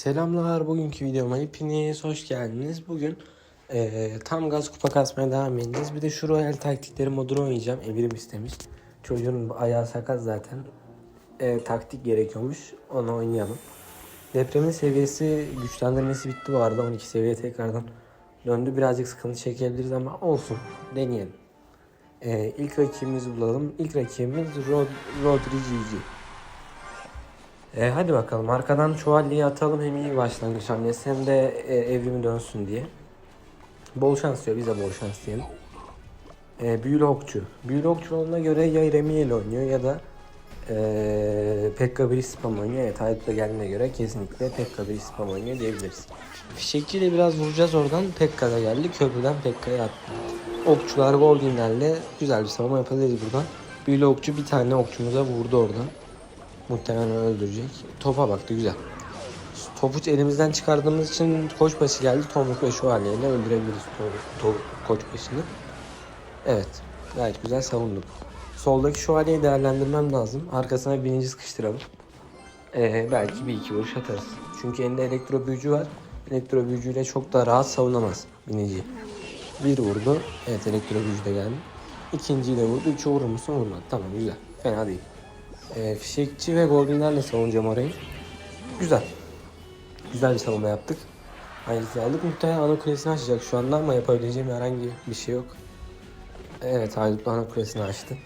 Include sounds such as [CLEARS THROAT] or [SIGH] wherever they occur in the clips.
Selamlar. Bugünkü videoma hepiniz hoş geldiniz. Bugün eee, tam gaz kupa kasmaya devam edeceğiz. Bir de şu royal taktikleri modunu oynayacağım. Evrim istemiş. Çocuğun ayağı sakat zaten. Eee, taktik gerekiyormuş. Onu oynayalım. Depremin seviyesi güçlendirmesi bitti bu arada. 12 seviye tekrardan döndü. Birazcık sıkıntı çekebiliriz ama olsun. Deneyelim. Eee ilk rakibimizi bulalım. İlk rakibimiz Rod Rodri E, hadi bakalım arkadan şövalyeyi atalım hem iyi başlangıç hamlesi hem de e, evrimi dönsün diye. Bol şans diyor bize bol şans diyelim. E, büyülü okçu. Büyülü okçu olduğuna göre ya Remiel oynuyor ya da e, Pekka bir oynuyor. Evet Haydut'a geldiğine göre kesinlikle Pekka bir oynuyor diyebiliriz. Fişekçiyle biraz vuracağız oradan. Pekka da geldi. Köprüden Pekka'ya attı. Okçular Goldinlerle güzel bir savunma yapabiliriz buradan. Büyülü okçu bir tane okçumuza vurdu oradan. Muhtemelen öldürecek. Topa baktı güzel. Topu elimizden çıkardığımız için koçbaşı geldi. Tomruk ve şövalyeyle öldürebiliriz to- to- koçbaşını. Evet. Gayet güzel savunduk. Soldaki şövalyeyi değerlendirmem lazım. Arkasına bininci sıkıştıralım. Ee, belki bir iki vuruş atarız. Çünkü elinde elektro büyücü var. Elektro büyücüyle çok da rahat savunamaz binici. Bir vurdu. Evet elektro büyücü de geldi. İkinciyi de vurdu. Üçü vurur musun? Vurmadı. Tamam güzel. Fena değil. Ee, fişekçi ve goldenlerle savunacağım orayı. Güzel. Güzel bir savunma yaptık. Aynısı aldık. Muhtemelen ana kulesini açacak şu anda ama yapabileceğim herhangi bir şey yok. Evet Haydut ana kulesini açtı.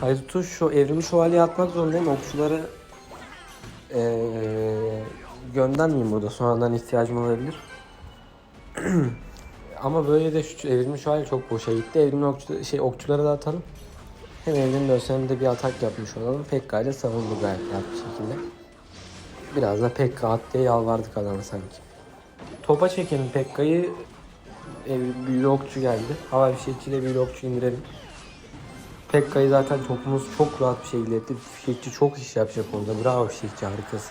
Haydut'u şu evrimi şövalye atmak zorundayım. Okçuları ee, göndermeyeyim burada. Sonradan ihtiyacım olabilir. [CLEARS THROAT] ama böyle de şu evrimi şövalye çok boşa gitti. Evrimli okçu, şey, okçuları da atalım. Hem evrim dönüşlerinde de bir atak yapmış olalım. Pekka ile savundu gayet rahat bir şekilde. Biraz da Pekka at diye yalvardık adama sanki. Topa çekelim Pekka'yı. Ev- Büyülü okçu geldi. Hava fişekçiyle büyülü okçu indirelim. Pekka'yı zaten topumuz çok rahat bir şekilde etti. Fişekçi çok iş yapacak orada. Bravo fişekçi harikası.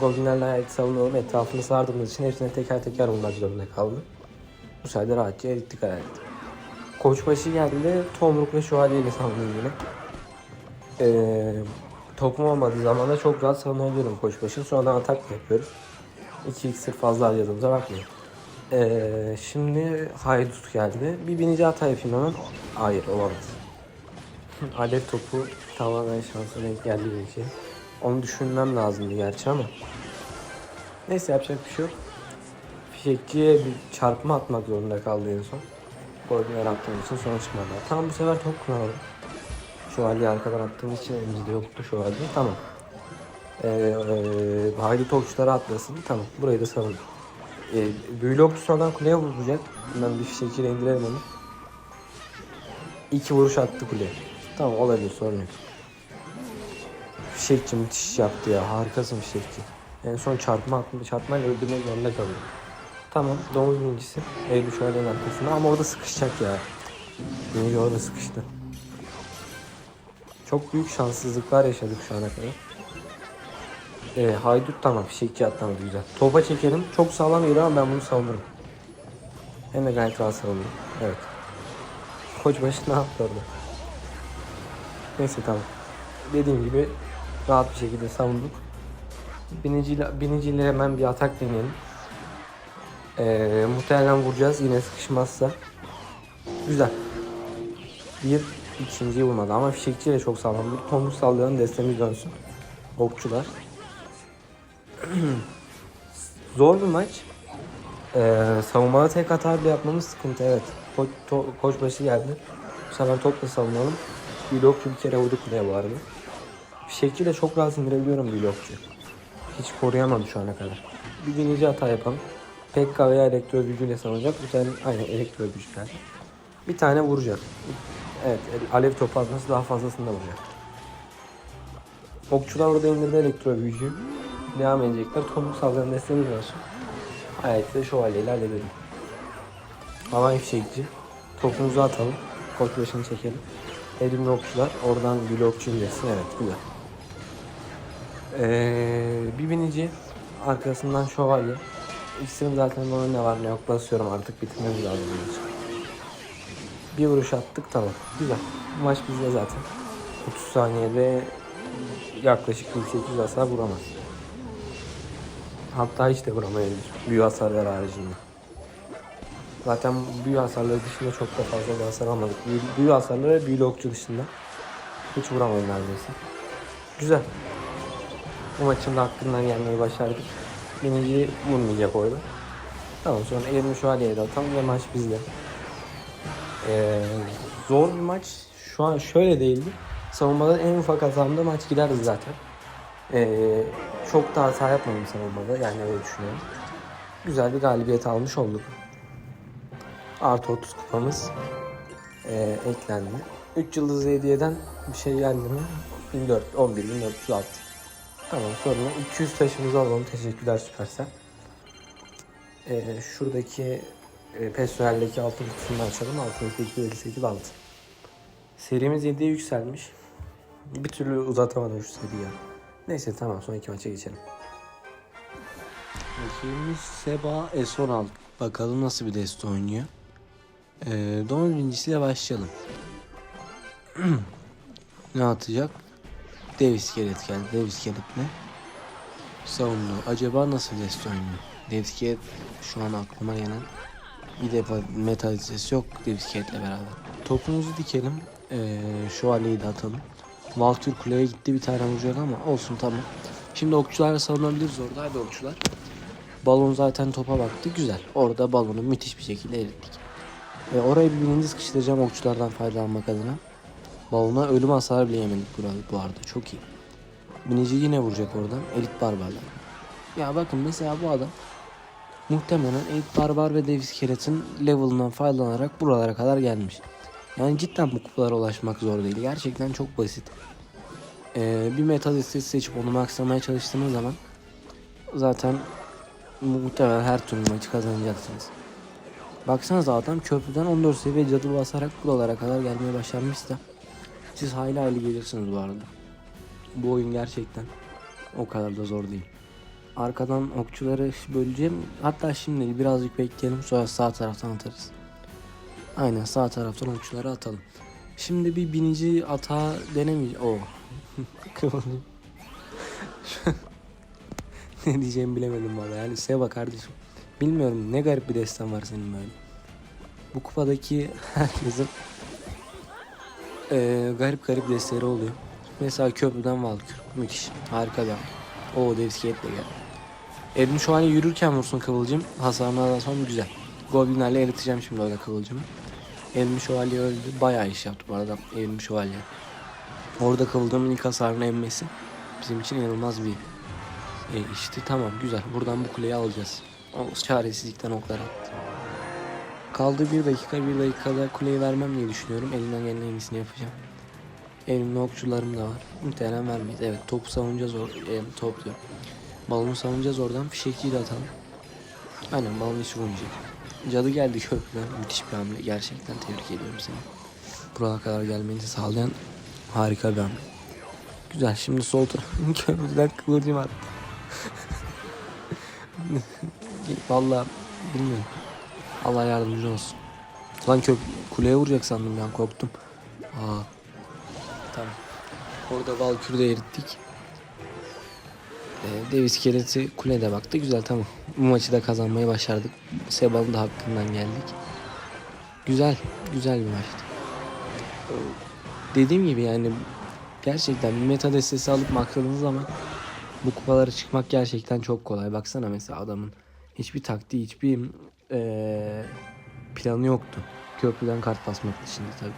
Goginlerle ait savunalım. Etrafını sardığımız için hepsine teker teker vurmak zorunda kaldı. Bu sayede rahatça erittik herhalde. Koçbaşı geldi. Tomruk ve şövalyeyle savundum yine. Ee, topum olmadığı zaman da çok rahat savunabiliyorum koçbaşı. Sonradan atak da yapıyoruz. 2 iksir fazla harcadığımıza bakmayın. Ee, şimdi haydut geldi. Bir binici hata yapayım hemen. Hayır olamaz. [LAUGHS] Alev topu tamamen şansa denk geldi şey. Onu düşünmem lazımdı gerçi ama. Neyse yapacak bir şey yok. Fişekçiye bir çarpma atmak zorunda kaldı en son. Koordinat attığım için sonra çıkmadı. Tamam bu sefer top kullanalım. Şövalye arkadan attığımız için elimizde yoktu şövalye. Tamam. Ee, e, haydi topçulara atlasın. Tamam. Burayı da savun. Ee, büyülü okçu sonradan kuleye vuracak. Ben bir fişekçiyle indirelim onu. İki vuruş attı kuleye. Tamam olabilir sorun yok. Fişekçi müthiş yaptı ya. Harikasın fişekçi. En son çarpma. Çarpmayla öldürmek zorunda kalıyor. Tamam domuz birincisi. Eylül şövalyenin arkasında ama orada sıkışacak ya. Birinci orada sıkıştı. Çok büyük şanssızlıklar yaşadık şu ana kadar. Ee, haydut tamam fişekçi atlamadı güzel. Topa çekelim. Çok sağlam geliyor ama ben bunu savunurum. Hem de gayet rahat savunurum. Evet. Koçbaşı ne yaptı orada? Neyse tamam. Dediğim gibi rahat bir şekilde savunduk. Biniciyle, biniciyle hemen bir atak deneyelim. Ee, muhtemelen vuracağız yine sıkışmazsa. Güzel. Bir ikinciyi vurmadı ama fişekçi de çok sağlam. Bir tomruk sallayan destemiz dönsün. Okçular. [CLEARS THROAT] Zor bir maç. Ee, savunmada tek hata bile yapmamız sıkıntı evet. Ko to- koçbaşı geldi. Bu sefer topla savunalım. Blokçu bir kere vurdu kuleye bu arada. Fişekçi de çok rahat indirebiliyorum blokçu. Hiç koruyamadım şu ana kadar. Bir binici hata yapalım. Pekka veya elektro gücüyle savunacak. Bu tane aynen elektro geldi. Bir tane vuracak. Evet alev topu atması daha fazlasını da vuracak. Okçular orada indirdi elektro büyücüyü. Devam edecekler. Tomruk saldırın desteğimiz olsun. Hayati de şövalyeyle halledelim. Havai fişekçi. Topumuzu atalım. Koç başını çekelim. Elimli okçular. Oradan bir okçu indirsin. Evet güzel. Ee, bir binici. Arkasından şövalye. İkisinin zaten bana ne var ne yok basıyorum artık bitirmemiz lazım. Bir vuruş attık tamam. Güzel. Maç bizde zaten. 30 saniyede yaklaşık 1800 hasar vuramaz. Hatta hiç de vuramayabilir. Büyü hasarları haricinde. Zaten büyü hasarları dışında çok da fazla bir hasar almadık. Büyü, büyü hasarları büyülü okçu dışında. Hiç vuramadı neredeyse. Güzel. Bu maçın da hakkından gelmeyi başardık. Biniciyi vurmayacak orada. Tamam sonra elimi şövalyeyi de atalım ve maç bizde. Ee, zor bir maç. Şu an şöyle değildi. Savunmada en ufak hatamda maç giderdi zaten. Ee, çok da hata yapmadım savunmada. Yani öyle düşünüyorum. Güzel bir galibiyet almış olduk. Artı 30 kupamız ee, eklendi. 3 yıldız hediyeden bir şey geldi mi? 14, 11, 1406. Tamam sonra 200 taşımızı alalım. Teşekkürler Süpersel. Ee, şuradaki e, personeldeki altın kutusunu açalım. Altın 258 altın. Serimiz 7'ye yükselmiş. Bir türlü uzatamadım şu seriyi. Neyse tamam sonraki maça geçelim. Rakibimiz Seba S16. Bakalım nasıl bir deste oynuyor. Ee, Don birincisiyle başlayalım. [CLEARS THROAT] ne atacak? Dev iskelet geldi. Dev iskelet ne? Savundu. Acaba nasıl deste oynuyor? Dev iskelet şu an aklıma gelen bir defa metal sesi yok dev iskeletle beraber. Topumuzu dikelim. Ee, şövalyeyi de atalım. Valkür kuleye gitti bir tane vuracak ama olsun tamam. Şimdi okçularla savunabiliriz orada. Hadi okçular. Balon zaten topa baktı. Güzel. Orada balonu müthiş bir şekilde erittik. Ve oraya bir birinci sıkıştıracağım okçulardan faydalanmak adına. Balona ölüm hasarı bile yemedik bu arada. Çok iyi. Binici yine vuracak oradan. Elit barbarlar. Ya bakın mesela bu adam muhtemelen Elit barbar ve dev iskeletin level'ından faydalanarak buralara kadar gelmiş. Yani cidden bu kupalara ulaşmak zor değil. Gerçekten çok basit. Ee, bir metal listesi seçip onu maxlamaya çalıştığınız zaman zaten muhtemelen her türlü maçı kazanacaksınız. Baksanıza adam köprüden 14 seviye cadı basarak buralara kadar gelmeye başarmış da siz hayli hayli gelirsiniz bu arada. Bu oyun gerçekten o kadar da zor değil. Arkadan okçuları böleceğim. Hatta şimdi birazcık bekleyelim sonra sağ taraftan atarız. Aynen sağ taraftan okçuları atalım. Şimdi bir binici ata denemeyeceğim. Oo. [LAUGHS] Kıvılcım. [LAUGHS] ne diyeceğimi bilemedim valla. Yani Seva kardeşim. Bilmiyorum ne garip bir destan var senin böyle. Bu kupadaki herkesin eee, garip garip destleri oluyor. Mesela köprüden Valkür. Müthiş. Harika bir an. Oo dev iskeletle geldi. Elini şu an yürürken vursun kıvılcım. Hasarını alırsam güzel. Goblinlerle eriteceğim şimdi öyle kıvılcımı. Elmi şövalye öldü. Bayağı iş yaptı bu arada Elmi şövalye. Orada kıvılcımın ilk hasarını emmesi bizim için inanılmaz bir e, işti. Tamam güzel. Buradan bu kuleyi alacağız. O çaresizlikten oklar attı. Kaldı bir dakika. Bir dakikada kuleyi vermem diye düşünüyorum. Elimden gelen en iyisini yapacağım. Elimde okçularım da var. Muhtemelen vermeyiz. Evet topu savunacağız. Or e, top diyor. Balonu savunacağız oradan. Fişekçiyi de atalım. Aynen balon hiç vurmayacak. Cadı geldi köprüden. Müthiş bir hamle. Gerçekten tebrik ediyorum seni. Buraya kadar gelmeni sağlayan harika bir hamle. Güzel. Şimdi sol tarafın [LAUGHS] köprüden kıvırcım attı. [LAUGHS] Vallahi bilmiyorum. Allah yardımcı olsun. Lan kök kuleye vuracak sandım ben korktum. Aa. Tamam. Orada Valkür'ü de erittik. Ee, dev iskeleti kulede baktı. Güzel tamam. Bu maçı da kazanmayı başardık. Seba'nın da hakkından geldik. Güzel. Güzel bir maçtı. Dediğim gibi yani gerçekten meta destesi alıp maksadığınız zaman bu kupalara çıkmak gerçekten çok kolay. Baksana mesela adamın hiçbir taktiği, hiçbir eee, planı yoktu. Köprüden kart basmak dışında tabii.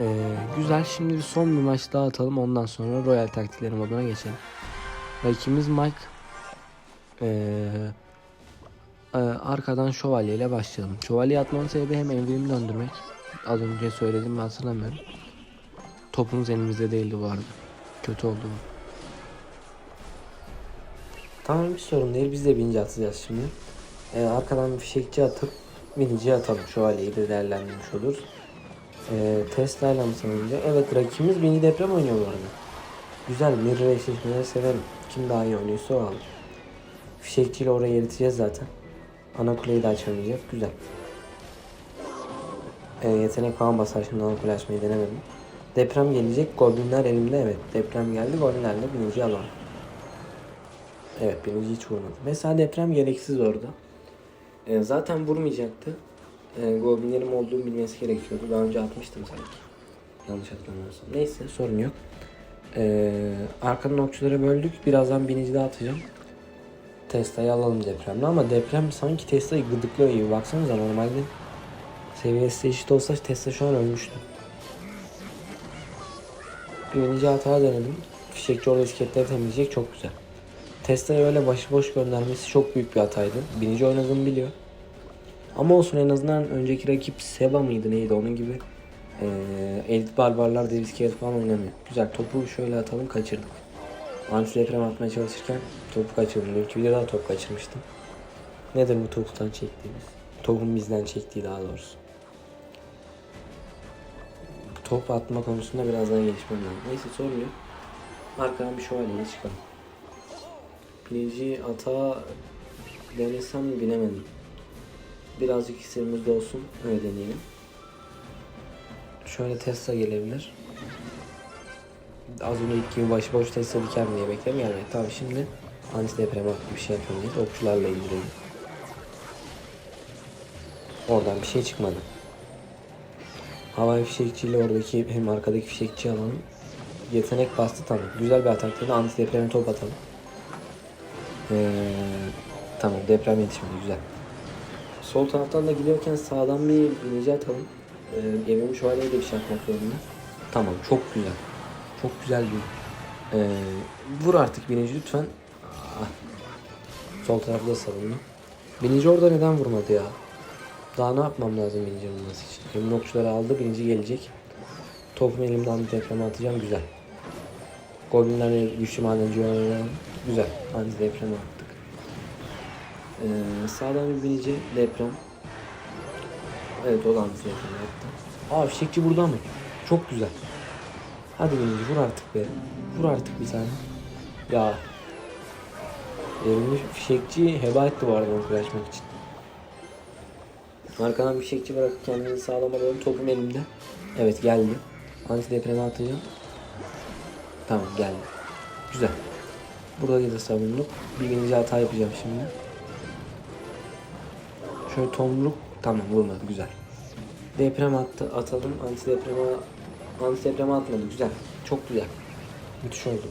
Eee, güzel. Şimdi bir son bir maç daha atalım. Ondan sonra Royal taktikleri moduna geçelim. Rakibimiz Mike. Eee, eee, arkadan şövalye ile başlayalım. Şövalye atmanın sebebi hem evrimi döndürmek. Az önce söyledim mi hatırlamıyorum. Topumuz elimizde değildi bu arada. Kötü oldu bu. Tamam bir sorun değil. Biz de bininci atacağız şimdi. Ee, arkadan fişekçi atıp binici atalım. Şövalyeyi de değerlendirmiş oluruz. Ee, Tesla ile mi sanınca? Evet rakibimiz mini deprem oynuyor bu arada. Güzel mirror eşleşmeleri severim. Kim daha iyi oynuyorsa o alır. Fişekçiyle orayı eriteceğiz zaten. Ana kuleyi de açamayacak. Güzel. Ee, yetenek falan basar şimdi ana kule açmayı denemedim. Deprem gelecek. Goblinler elimde evet. Deprem geldi. Goblinlerle binici alalım. Evet birinci hiç vurmadı. Mesela deprem gereksiz orada. Ee, zaten vurmayacaktı. Ee, Goblinlerim olduğunu bilmesi gerekiyordu. Daha önce atmıştım sanki. Yanlış hatırlamıyorsam. Neyse sorun yok. Ee, arkadan okçuları böldük. Birazdan binici de atacağım. Tesla'yı alalım depremde ama deprem sanki Tesla'yı gıdıklıyor gibi. Baksanıza normalde seviyesi eşit olsa Tesla şu an ölmüştü. Birinci hata denedim. Fişekçi orada iskeletleri temizleyecek çok güzel. Tesla'yı öyle başıboş göndermesi çok büyük bir hataydı. Birinci oynadığımı biliyor. Ama olsun en azından önceki rakip Seba mıydı neydi onun gibi eee Elit Barbarlar bir iskelet falan oynamıyor. Güzel topu şöyle atalım kaçırdık. Anti deprem atmaya çalışırken topu kaçırdım. Dünkü videoda da top kaçırmıştım. Nedir bu toptan çektiğimiz? Topun bizden çektiği daha doğrusu. Top atma konusunda biraz daha gelişmem lazım. Neyse sorun yok. Arkadan bir şövalyeyle çıkalım. Birinci ata denesem bilemedim. Birazcık iksirimiz de olsun. Öyle deneyelim. Şöyle Tesla gelebilir. Az önce ilk gibi başıboş Tesla diker mi diye bekledim yani. Tamam şimdi anti deprem hakkı bir şey yapamayız. Okçularla indirelim. Oradan bir şey çıkmadı. Havai fişekçiyle oradaki hem arkadaki fişekçi alalım. Yetenek bastı tamam. Güzel bir atak dedi. Anti depreme top atalım. Ee, tamam deprem yetişmedi güzel. Sol taraftan da gidiyorken sağdan bir binici atalım. Ee, Evrim şövalyeyi de bir şey yapmak zorunda. Tamam çok güzel. Çok güzel bir. Ee, vur artık binici lütfen. Ah. Sol tarafta savunma. Binici orada neden vurmadı ya? Daha ne yapmam lazım binici vurması için? Emin okçuları aldı binici gelecek. Topumu elimden depreme atacağım güzel. Goblinlerle güçlü madenci oynayalım. Güzel. Anti deprem attık. Ee, sağdan bir binici deprem. Evet o da anti deprem yaptı. Aa fişekçi burada mı? Çok güzel. Hadi binici vur artık be. Vur artık bir tane. Ya. Evrimli fişekçi heba etti bu arada onu açmak için. Arkadan bir fişekçi bırakıp kendini sağlam alıyorum. Topum elimde. Evet geldi. Anti depreme atacağım. Tamam geldi. Güzel. Burada da savunduk. Bir birinci hata yapacağım şimdi. Şöyle tomruk. Tamam vurmadı güzel. Deprem attı. Atalım. Anti depreme anti depreme atmadı. Güzel. Çok güzel. Müthiş oldu.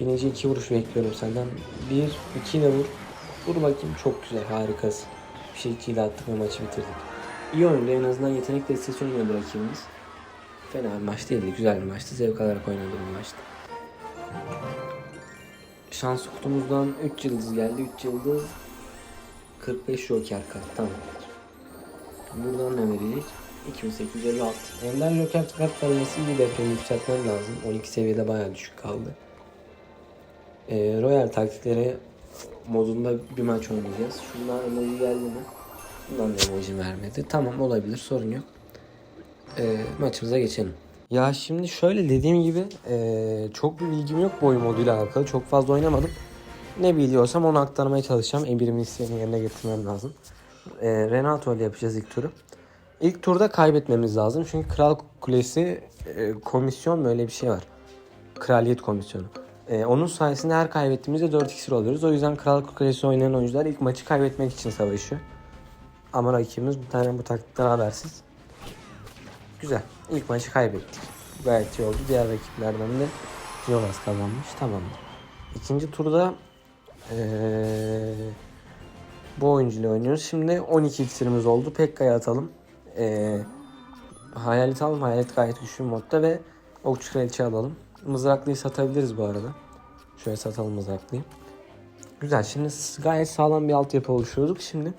Birinci iki vuruş bekliyorum senden. Bir, iki de vur. Vur bakayım. Çok güzel. Harikasın. Bir şey ikiyle attık ve maçı bitirdik. İyi oyundu. En azından yetenek destesi oynadı rakibimiz. Fena bir maç değildi. Güzel bir maçtı. Zevk alarak oynadığı bir maçtı. Şans kutumuzdan 3 yıldız geldi. 3 yıldız 45 joker kart. Tamam. Buradan ne verecek? 2856. Ender joker kart kalması iyi depremi yükseltmem lazım. 12 seviyede bayağı düşük kaldı. Ee, Royal taktikleri modunda bir maç oynayacağız. Şundan emoji geldi mi? Bundan da emoji vermedi. Tamam olabilir sorun yok. Ee, maçımıza geçelim. Ya şimdi şöyle dediğim gibi eee, çok bir bilgim yok bu oyun alakalı. Çok fazla oynamadım. Ne biliyorsam onu aktarmaya çalışacağım. Emirimin isteğini yerine getirmem lazım. Eee, Renato ile yapacağız ilk turu. İlk turda kaybetmemiz lazım. Çünkü Kral Kulesi eee, komisyon böyle bir şey var. Kraliyet komisyonu. Eee, onun sayesinde her kaybettiğimizde 4 iksir alıyoruz. O yüzden Kral Kulesi oynayan oyuncular ilk maçı kaybetmek için savaşıyor. Ama rakibimiz bu tane bu taktikten habersiz. Güzel. İlk maçı kaybettik. Gayet iyi oldu. Diğer rakiplerden de Jonas kazanmış. Tamamdır. İkinci turda eee, bu oyuncuyla oynuyoruz. Şimdi 12 iksirimiz oldu. Pekka'ya atalım. Eee hayalet alalım. Hayalet gayet güçlü bir modda ve okçu kraliçe alalım. Mızraklıyı satabiliriz bu arada. Şöyle satalım mızraklıyı. Güzel. Şimdi gayet sağlam bir altyapı oluşturduk. Şimdi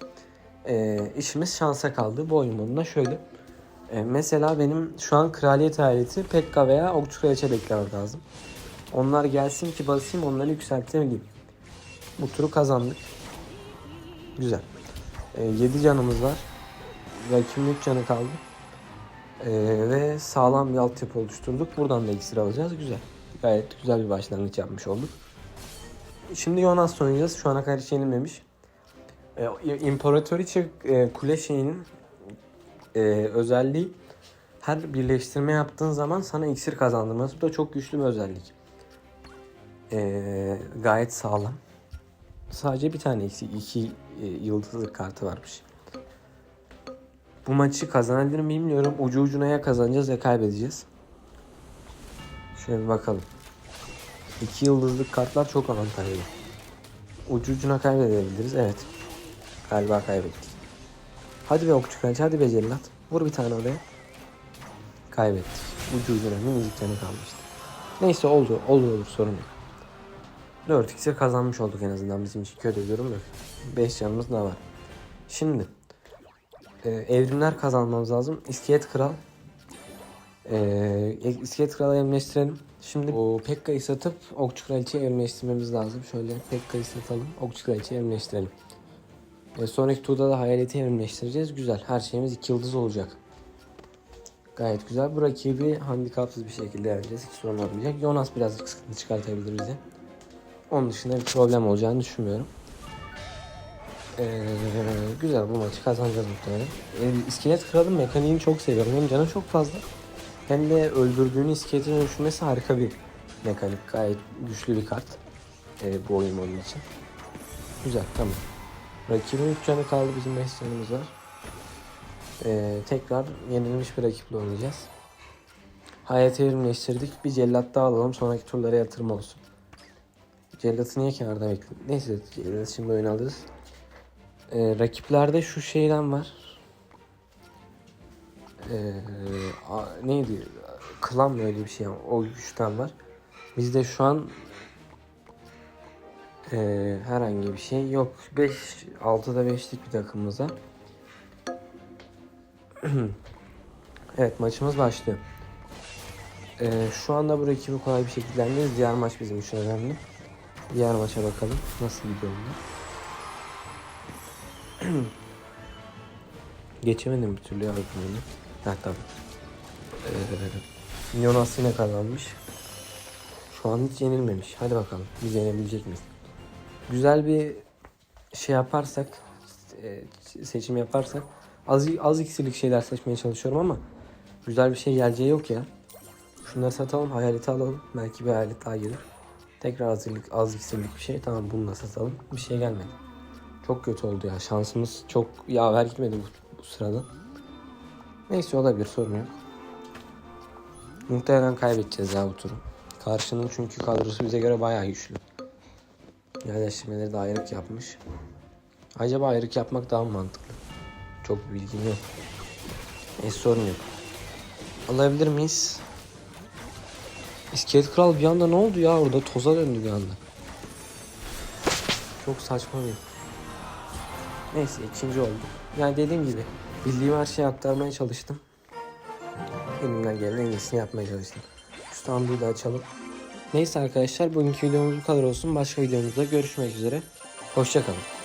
eee, işimiz şansa kaldı. Bu oyun modunda şöyle. E, mesela benim şu an kraliyet aleti Pekka veya okçu kraliçe beklemek lazım. Onlar gelsin ki basayım onları yükseltebileyim. Bu turu kazandık. Güzel. E, 7 canımız var. Rakibin 3 canı kaldı. E, ve sağlam bir altyapı oluşturduk. Buradan da iksir alacağız. Güzel. Gayet güzel bir başlangıç yapmış olduk. Şimdi Jonas oynayacağız. Şu ana kadar hiç yenilmemiş. E, İmparatoriçe e, kule şeyinin e, özelliği her birleştirme yaptığın zaman sana iksir kazandırması. Bu da çok güçlü bir özellik. E, gayet sağlam. sadece bir tane eksik. iki e, yıldızlık kartı varmış. Bu maçı kazanabilir miyim bilmiyorum. Ucu ucuna ya kazanacağız ya kaybedeceğiz. Şöyle bir bakalım. İki yıldızlık kartlar çok avantajlı. Ucu ucuna kaybedebiliriz. Evet. Galiba kaybettik. Hadi be okçu kraliçe hadi be cellat. Vur bir tane oraya. Kaybettik. Ucu ucuna minicik canı kalmıştı. Neyse oldu. Olur olur sorun yok. 4 x'e kazanmış olduk en azından bizim için kötü bir durum yok. 5 canımız da var. Şimdi e, evrimler kazanmamız lazım. İskelet kral. E, iskelet kralı evrimleştirelim. Şimdi o Pekka'yı satıp okçu kraliçeyi evrimleştirmemiz lazım. Şöyle Pekka'yı satalım. Okçu kraliçeyi evrimleştirelim. E, sonraki turda da hayaleti evrimleştireceğiz. Güzel. Her şeyimiz 2 yıldız olacak. Gayet güzel. Bu rakibi handikapsız bir şekilde yeneceğiz. Hiç sorun olmayacak. Jonas birazcık sıkıntı çıkartabilir bize. Onun dışında bir problem olacağını düşünmüyorum. Ee, güzel bu maçı kazanacağız muhtemelen. Ee, iskelet kralın mekaniğini çok seviyorum. Hem canı çok fazla hem de öldürdüğünü iskelete dönüşmesi harika bir mekanik. Gayet güçlü bir kart ee, bu oyun modu için. Güzel tamam. Rakibin 3 canı kaldı bizim 5 canımız var. Ee, tekrar yenilmiş bir rakiple oynayacağız. Hayat evrimleştirdik. Bir cellat daha alalım. Sonraki turlara yatırım olsun. Cellat'ı niye kenarda bekliyorum? Neyse Cellat'ı şimdi oyun alırız. Ee, rakiplerde şu şeyden var. Ee, a- neydi? Klan mı öyle bir şey? O güçten var. Bizde şu an ee, herhangi bir şey yok. 5 6'da 5'lik bir takımımız var. [CLEARS THROAT] evet maçımız başlıyor. Ee, şu anda bu rakibi kolay bir şekilde yeneceğiz. Diğer maç bizim için önemli. Diğer maça bakalım. Nasıl gidiyor bunlar? [CLEARS THROAT] Geçemedim bir türlü oyunu. Ha tabii. Ee, Jonas kazanmış. Şu an hiç yenilmemiş. Hadi bakalım. Biz yenebilecek miyiz? Güzel bir şey yaparsak, e, seçim yaparsak az az iksirlik şeyler seçmeye çalışıyorum ama güzel bir şey geleceği yok ya. Şunları satalım, hayaleti alalım. Belki bir hayalet daha gelir. Tekrar hazırlık, az iksirlik bir şey. Tamam bunu da satalım. Bir şey gelmedi. Çok kötü oldu ya. Şansımız çok yaver gitmedi bu, bu sırada. Neyse olabilir sorun yok. Muhtemelen kaybedeceğiz ya bu turu. Karşının çünkü kadrosu bize göre bayağı güçlü. Yerleştirmeleri de ayrık yapmış. Acaba ayrık yapmak daha mı mantıklı? Çok bilgim yok. Neyse sorun yok. Alabilir miyiz? İskelet Kral bir anda ne oldu ya orada toza döndü bir anda. Çok saçma bir. Neyse ikinci olduk. Yani dediğim gibi bildiğim her şeyi aktarmaya çalıştım. Elimden gelen en iyisini yapmaya çalıştım. Şu sandığı da açalım. Neyse arkadaşlar bugünkü videomuz bu kadar olsun. Başka videomuzda görüşmek üzere. Hoşçakalın.